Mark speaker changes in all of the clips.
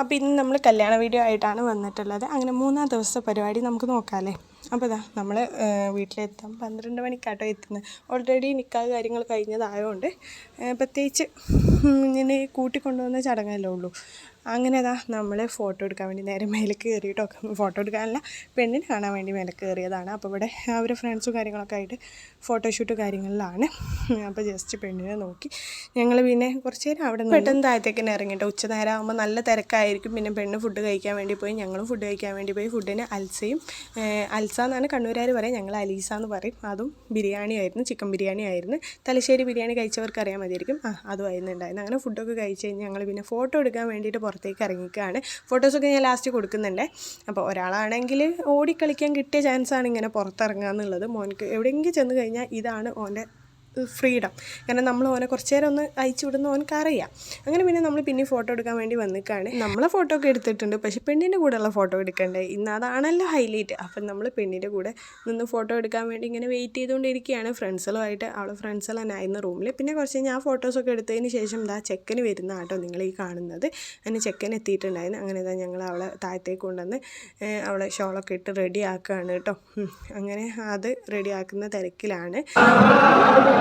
Speaker 1: അപ്പോൾ ഇന്ന് നമ്മൾ കല്യാണ വീഡിയോ ആയിട്ടാണ് വന്നിട്ടുള്ളത്. അങ്ങനെ മൂന്നാം ദിവസത്തെ പരിപാടി നമുക്ക് നോക്കാമല്ലേ അപ്പോൾ ഇതാ നമ്മൾ വീട്ടിലെത്താം. പന്ത്രണ്ട് മണിക്കാട്ടോ എത്തുന്നത്. ഓൾറെഡി നിൽക്കാതെ കാര്യങ്ങൾ കഴിഞ്ഞതായതുകൊണ്ട് പ്രത്യേകിച്ച് ഇങ്ങനെ കൂട്ടിക്കൊണ്ടുവന്ന ചടങ്ങല്ലേ ഉള്ളൂ. അങ്ങനെ അതാ നമ്മൾ ഫോട്ടോ എടുക്കാൻ വേണ്ടി നേരെ മേലെ കയറിയിട്ടോ ഫോട്ടോ എടുക്കാനല്ല പെണ്ണിനെ കാണാൻ വേണ്ടി മേലെ കയറിയതാണ് അപ്പോൾ ഇവിടെ അവർ ഫ്രണ്ട്സും കാര്യങ്ങളൊക്കെ ആയിട്ട് ഫോട്ടോഷൂട്ട് കാര്യങ്ങളിലാണ്. അപ്പോൾ ജസ്റ്റ് പെണ്ണിനെ നോക്കി. ഞങ്ങൾ പിന്നെ കുറച്ച് നേരം അവിടെ പെട്ടെന്ന് താഴത്തേക്ക് തന്നെ ഇറങ്ങിയിട്ട് ഉച്ച നേരം ആകുമ്പോൾ നല്ല തിരക്കായിരിക്കും. പിന്നെ പെണ്ണ് ഫുഡ് കഴിക്കാൻ വേണ്ടി പോയി. ഞങ്ങളും ഫുഡ് കഴിക്കാൻ വേണ്ടി പോയി. ഫുഡിന് അൽസയും അൽസ എന്നാണ് കണ്ണൂരാർ പറയും. ഞങ്ങൾ അലീസ എന്ന് പറയും. അതും ബിരിയാണി ആയിരുന്നു ചിക്കൻ ബിരിയാണി ആയിരുന്നു. തലശ്ശേരി ബിരിയാണി കഴിച്ചവർക്ക് അറിയാൻ മതിയായിരിക്കും. ആ അതും ആയിരുന്നു ഉണ്ടായിരുന്നു അങ്ങനെ ഫുഡൊക്കെ കഴിച്ച് കഴിഞ്ഞ് ഞങ്ങൾ പിന്നെ ഫോട്ടോ എടുക്കാൻ വേണ്ടിയിട്ട് പുറത്തേക്ക് ഇറങ്ങിക്കുകയാണ് ഫോട്ടോസൊക്കെ ഞാൻ ലാസ്റ്റ് കൊടുക്കുന്നുണ്ട്. അപ്പോൾ ഒരാളാണെങ്കിൽ ഓടിക്കളിക്കാൻ കിട്ടിയ ചാൻസാണ് ഇങ്ങനെ പുറത്തിറങ്ങുക എന്നുള്ളത്. മോൻക്ക് എവിടെയെങ്കിലും ചെന്ന് കഴിഞ്ഞാൽ ഇതാണ് ഓന്റെ ഫ്രീഡം. കാരണം നമ്മൾ ഓനെ കുറച്ച് നേരം ഒന്ന് അയച്ചു വിടുന്ന ഓനക്ക് അറിയാം അങ്ങനെ പിന്നെ നമ്മൾ പിന്നെ ഫോട്ടോ എടുക്കാൻ വേണ്ടി വന്നിക്കാണ്. നമ്മളെ ഫോട്ടോ ഒക്കെ എടുത്തിട്ടുണ്ട്. പക്ഷേ പെണ്ണിന്റെ കൂടെയുള്ള ഫോട്ടോ എടുക്കണ്ടേ? ഇന്ന് അതാണല്ലോ ഹൈലൈറ്റ് അപ്പം നമ്മൾ പെണ്ണിന്റെ കൂടെ നിന്ന് ഫോട്ടോ എടുക്കാൻ വേണ്ടി ഇങ്ങനെ വെയിറ്റ് ചെയ്തുകൊണ്ടിരിക്കുകയാണ്. ഫ്രണ്ട്സുമായിട്ട് അവളെ ഫ്രണ്ട്സെല്ലാം ആയിരുന്നു റൂമിൽ പിന്നെ കുറച്ച് ഞാൻ ഫോട്ടോസൊക്കെ എടുത്തതിന് ശേഷം ദാ ചെക്കന് വരുന്ന ആട്ടോ നിങ്ങൾ ഈ കാണുന്നത്. അങ്ങനെ ചെക്കൻ എത്തിയിട്ടുണ്ടായിരുന്നു. അങ്ങനെ ഇതാ ഞങ്ങൾ അവളെ താഴത്തേക്ക് കൊണ്ടുവന്ന് അവളെ ഷോളൊക്കെ ഇട്ട് റെഡി ആക്കുകയാണ് കേട്ടോ. അങ്ങനെ അത് റെഡി ആക്കുന്ന തിരക്കിലാണ്.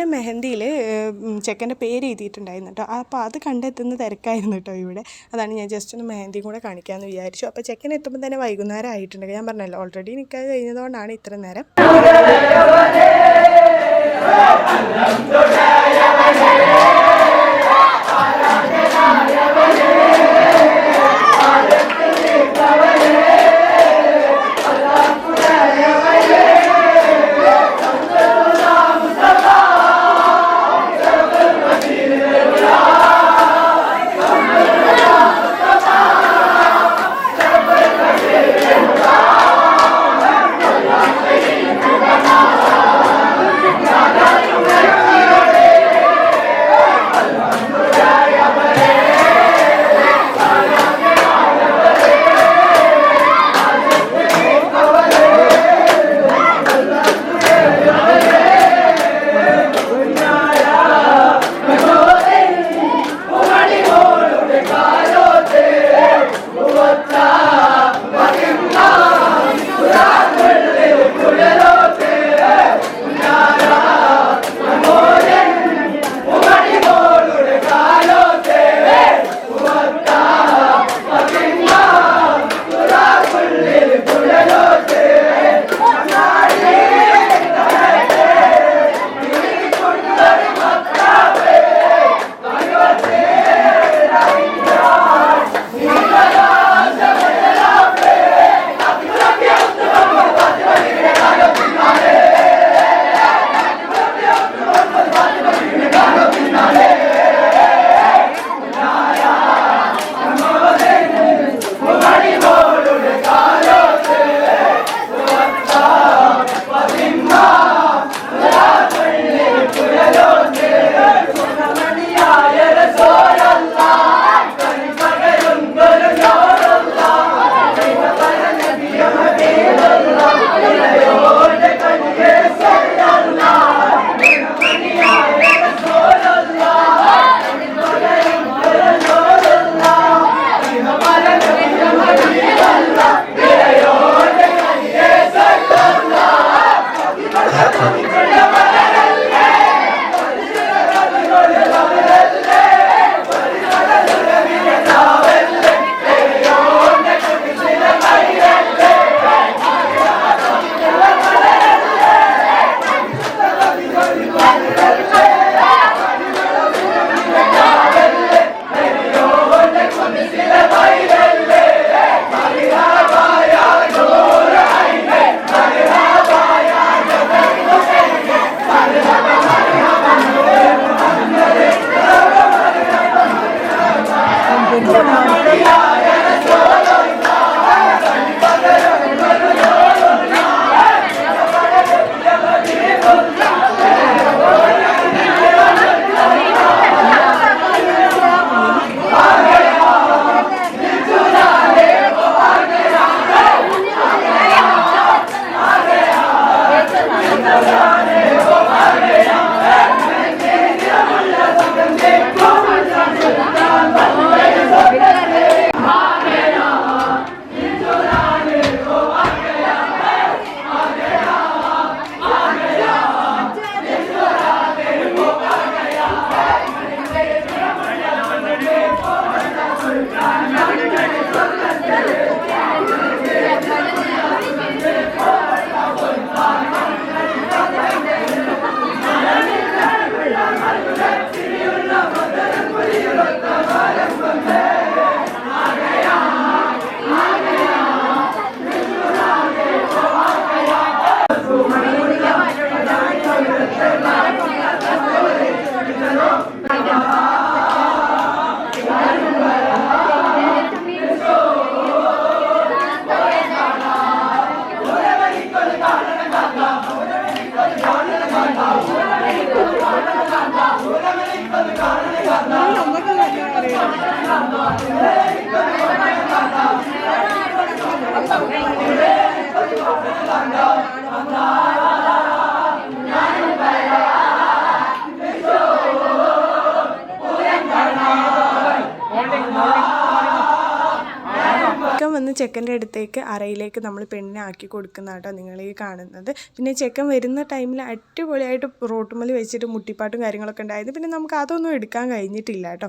Speaker 1: പിന്നെ മെഹന്തിയിൽ ചെക്കന്റെ പേര് എഴുതിയിട്ടുണ്ടായിരുന്നു കേട്ടോ. അപ്പോൾ അത് കണ്ടെത്തുന്ന തിരക്കായിരുന്നു കേട്ടോ ഇവിടെ. അതാണ് ഞാൻ ജസ്റ്റ് ഒന്ന് മെഹന്തിയും കൂടെ കാണിക്കാമെന്ന് വിചാരിച്ചു. അപ്പോൾ ചെക്കൻ എത്തുമ്പോൾ തന്നെ വൈകുന്നേരം ആയിട്ടുണ്ട് ഞാൻ പറഞ്ഞല്ലോ ഓൾറെഡി നിൽക്കാൻ കഴിഞ്ഞതുകൊണ്ടാണ് ഇത്ര നേരം. വന്ന് ചെക്കന്റെ അടുത്തേക്ക് അറയിലേക്ക് നമ്മൾ പെണ്ണിനെ ആക്കി കൊടുക്കുന്ന കേട്ടോ നിങ്ങൾ ഈ കാണുന്നത്. പിന്നെ ചെക്കൻ വരുന്ന ടൈമിൽ അടിപൊളിയായിട്ട് റോട്ടുമ്മൽ വെച്ചിട്ട് മുട്ടിപ്പാട്ടും കാര്യങ്ങളൊക്കെ ഉണ്ടായിരുന്നു. പിന്നെ നമുക്ക് അതൊന്നും എടുക്കാൻ കഴിഞ്ഞിട്ടില്ല കേട്ടോ.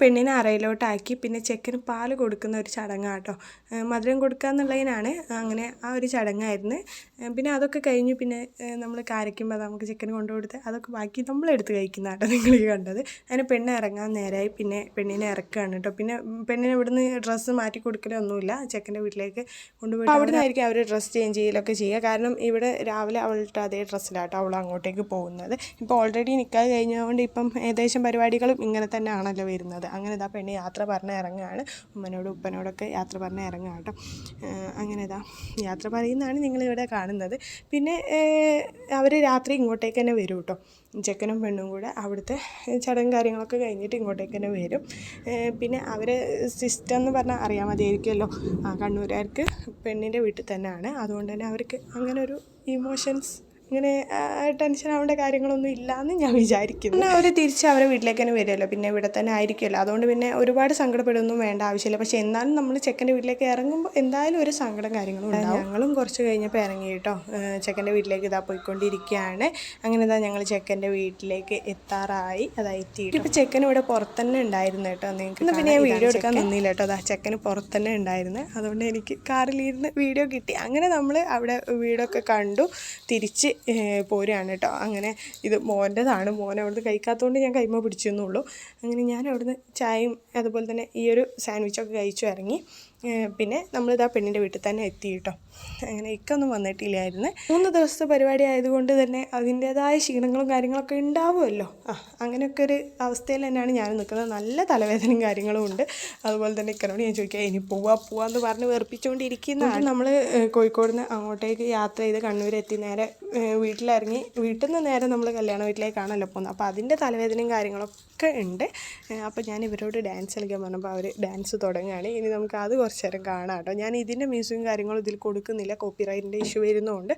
Speaker 1: പെണ്ണിനെ അറയിലോട്ടാക്കി പിന്നെ ചെക്കന് പാൽ കൊടുക്കുന്ന ഒരു ചടങ്ങാണ് കേട്ടോ മധുരം കൊടുക്കുക എന്നുള്ളതിനാണ് അങ്ങനെ ആ ഒരു ചടങ്ങായിരുന്നു. പിന്നെ അതൊക്കെ കഴിഞ്ഞ് പിന്നെ നമ്മൾ കാരയ്ക്കുമ്പോൾ നമുക്ക് ചെക്കന് കൊണ്ടുകൊടുത്ത് അതൊക്കെ ബാക്കി നമ്മൾ എടുത്ത് കഴിക്കുന്ന കേട്ടോ നിങ്ങൾ കണ്ടത്. അതിന് പെണ്ണ് ഇറങ്ങാൻ നേരമായി പിന്നെ പെണ്ണിനെ ഇറക്കുകയാണ് കേട്ടോ. പിന്നെ പെണ്ണിനെ ഇവിടുന്ന് ഡ്രസ്സ് മാറ്റി കൊടുക്കലൊന്നുമില്ല ചെക്കന്റെ വീട്ടിലേക്ക് കൊണ്ടുപോയി അവിടെ നിന്നായിരിക്കും അവർ ഡ്രസ്സ് ചേഞ്ച് ചെയ്യലൊക്കെ ചെയ്യുക. കാരണം ഇവിടെ രാവിലെ അവളുടെ അതേ ഡ്രസ്സിലാട്ടോ അവൾ അങ്ങോട്ടേക്ക് പോകുന്നത്. ഇപ്പോൾ ഓൾറെഡി നിൽക്കാതെ കഴിഞ്ഞതുകൊണ്ട് ഇപ്പം ഏകദേശം പരിപാടികളും ഇങ്ങനെ തന്നെ ആണല്ലോ വരുന്നത്. അങ്ങനെ ഇതാ പെണ്ണ് യാത്ര പറഞ്ഞ് ഇറങ്ങുകയാണ്. ഉമ്മനോടും ഉപ്പനോടൊക്കെ യാത്ര പറഞ്ഞ് ഇറങ്ങുക കേട്ടോ. അങ്ങനെ ഇതാ യാത്ര പറയുന്നതാണ് നിങ്ങളിവിടെ കാണുന്നത്. പിന്നെ അവർ രാത്രി ഇങ്ങോട്ടേക്ക് തന്നെ വരും കേട്ടോ. ചെക്കനും പെണ്ണും കൂടെ അവിടുത്തെ ചടങ്ങും കാര്യങ്ങളൊക്കെ കഴിഞ്ഞിട്ട് ഇങ്ങോട്ടേക്ക് തന്നെ വരും. പിന്നെ അവർ സിസ്റ്റം എന്ന് പറഞ്ഞാൽ അറിയാൻ മതിയായിരിക്കുമല്ലോ. കണ്ണൂരുകാർക്ക് പെണ്ണിന്റെ വീട്ടിൽ തന്നെയാണ്. അതുകൊണ്ട് തന്നെ അവർക്ക് അങ്ങനെ ഒരു ഇമോഷൻസ് ഇങ്ങനെ ടെൻഷൻ ആവേണ്ട കാര്യങ്ങളൊന്നും ഇല്ലയെന്ന് ഞാൻ വിചാരിക്കുന്നു. പിന്നെ അവർ തിരിച്ച് അവരെ വീട്ടിലേക്ക് തന്നെ വരുമല്ലോ പിന്നെ ഇവിടെ തന്നെ ആയിരിക്കുമല്ലോ അതുകൊണ്ട് പിന്നെ ഒരുപാട് സങ്കടപ്പെടുകയൊന്നും വേണ്ട ആവശ്യമില്ല. പക്ഷെ എന്നാലും നമ്മൾ ചെക്കന്റെ വീട്ടിലേക്ക് ഇറങ്ങുമ്പോൾ എന്തായാലും ഒരു സങ്കടം കാര്യങ്ങളും ഉണ്ടാവും. ഞങ്ങളും കുറച്ച് കഴിഞ്ഞപ്പോൾ ഇറങ്ങി കേട്ടോ. ചെക്കന്റെ വീട്ടിലേക്ക് ഇതാ പോയിക്കൊണ്ടിരിക്കുകയാണ്. അങ്ങനെ ഇതാ ഞങ്ങൾ ചെക്കന്റെ വീട്ടിലേക്ക് എത്താറായി. അതായിട്ട് ഇപ്പോൾ ചെക്കൻ ഇവിടെ പുറത്ത് തന്നെ ഉണ്ടായിരുന്നു കേട്ടോ. നിങ്ങൾക്ക് പിന്നെ ഞാൻ വീഡിയോ എടുക്കാൻ നിന്നില്ല കേട്ടോ. അതാ ചെക്കന് പുറത്ത് തന്നെ ഉണ്ടായിരുന്നു. അതുകൊണ്ട് എനിക്ക് കാറിലിരുന്ന് വീഡിയോ കിട്ടി. അങ്ങനെ നമ്മൾ അവിടെ വീടൊക്കെ കണ്ടു. തിരിച്ച് പോരുകയാണ് കേട്ടോ അങ്ങനെ ഇത് മോന്റെതാണ്. മോൻ അവിടുന്ന് കഴിക്കാത്തതുകൊണ്ട് ഞാൻ കൈമ പിടിച്ചെന്നുള്ളൂ അങ്ങനെ ഞാൻ അവിടുന്ന് ചായയും അതുപോലെ തന്നെ ഈ ഒരു സാൻഡ്വിച്ചൊക്കെ കഴിച്ചു ഇറങ്ങി. പിന്നെ നമ്മളിതാ പെണ്ണിന്റെ വീട്ടിൽ തന്നെ എത്തി കേട്ടോ. അങ്ങനെ ഇക്കൊന്നും വന്നിട്ടില്ലായിരുന്നു. മൂന്ന് ദിവസത്തെ പരിപാടി ആയതുകൊണ്ട് തന്നെ അതിന്റേതായ ക്ഷീണങ്ങളും കാര്യങ്ങളൊക്കെ ഉണ്ടാവുമല്ലോ. ആ അങ്ങനെയൊക്കെ ഒരു അവസ്ഥയിൽ തന്നെയാണ് ഞാൻ നിൽക്കുന്നത്. നല്ല തലവേദനയും കാര്യങ്ങളും ഉണ്ട്. അതുപോലെ തന്നെ ഇക്കനോട് ഞാൻ ചോദിക്കാം ഇനി പോവാ പോവാ എന്ന് പറഞ്ഞ് വെറുപ്പിച്ചുകൊണ്ടിരിക്കുന്നതാണ്. നമ്മൾ കോഴിക്കോട് നിന്ന് അങ്ങോട്ടേക്ക് യാത്ര ചെയ്ത് കണ്ണൂർ എത്തി നേരെ വീട്ടിലിറങ്ങി വീട്ടിൽ നിന്ന് നേരെ നമ്മൾ കല്യാണ വീട്ടിലേക്കാണല്ലോ പോകുന്നത്. അപ്പോൾ അതിന്റെ തലവേദനയും കാര്യങ്ങളൊക്കെ ഉണ്ട്. അപ്പോൾ ഞാൻ ഇവരോട് ഡാൻസ് കളിക്കാൻ പറഞ്ഞപ്പോൾ അവർ ഡാൻസ് തുടങ്ങുകയാണ്. ഇനി നമുക്ക് അത് കുറച്ച് നേരം കാണാം കേട്ടോ. ഞാൻ ഇതിന്റെ മ്യൂസിക്കും കാര്യങ്ങളും ഇതിൽ കൊടുക്കുന്നില്ല. കോപ്പിറൈറ്റിന്റെ ഇഷ്യൂ വരുന്നതുകൊണ്ട്.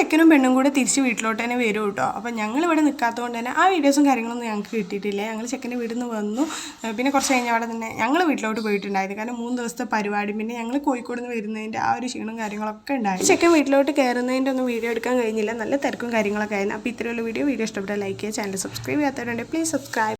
Speaker 1: ചെക്കനും പെണ്ണും കൂടെ തിരിച്ച് വീട്ടിലോട്ട് തന്നെ വരും കേട്ടോ. അപ്പോൾ ഞങ്ങൾ ഇവിടെ നിൽക്കാത്തതുകൊണ്ട് തന്നെ ആ വീഡിയോസും കാര്യങ്ങളൊന്നും ഞങ്ങൾക്ക് കിട്ടിയിട്ടില്ല. ഞങ്ങൾ ചെക്കന്റെ വീട്ടിൽ നിന്ന് വന്നു. പിന്നെ കുറച്ച് കഴിഞ്ഞ അവിടെ തന്നെ ഞങ്ങൾ വീട്ടിലോട്ട് പോയിട്ടുണ്ടായിരുന്നു. കാരണം മൂന്ന് ദിവസത്തെ പരിപാടി പിന്നെ ഞങ്ങൾ കോഴിക്കോട് നിന്ന് വരുന്നതിന്റെ ആ ഒരു ക്ഷീണവും കാര്യങ്ങളൊക്കെ ഉണ്ടായി ചെക്കൻ വീട്ടിലോട്ട് കയറുന്നതിന്റെ ഒന്നും വീഡിയോ എടുക്കാൻ കഴിഞ്ഞില്ല. നല്ല തിരക്കും കാര്യങ്ങളൊക്കെ ആയിരുന്നു. അപ്പോൾ ഇത്രയുള്ള വീഡിയോ. വീഡിയോ ഇഷ്ടപ്പെട്ട ലൈക്ക് ചെയ്യുക ചാനൽ സബ്സ്ക്രൈബ് ചെയ്യാത്തവരുണ്ടെങ്കിൽ പ്ലീസ് സബ്സ്ക്രൈബ്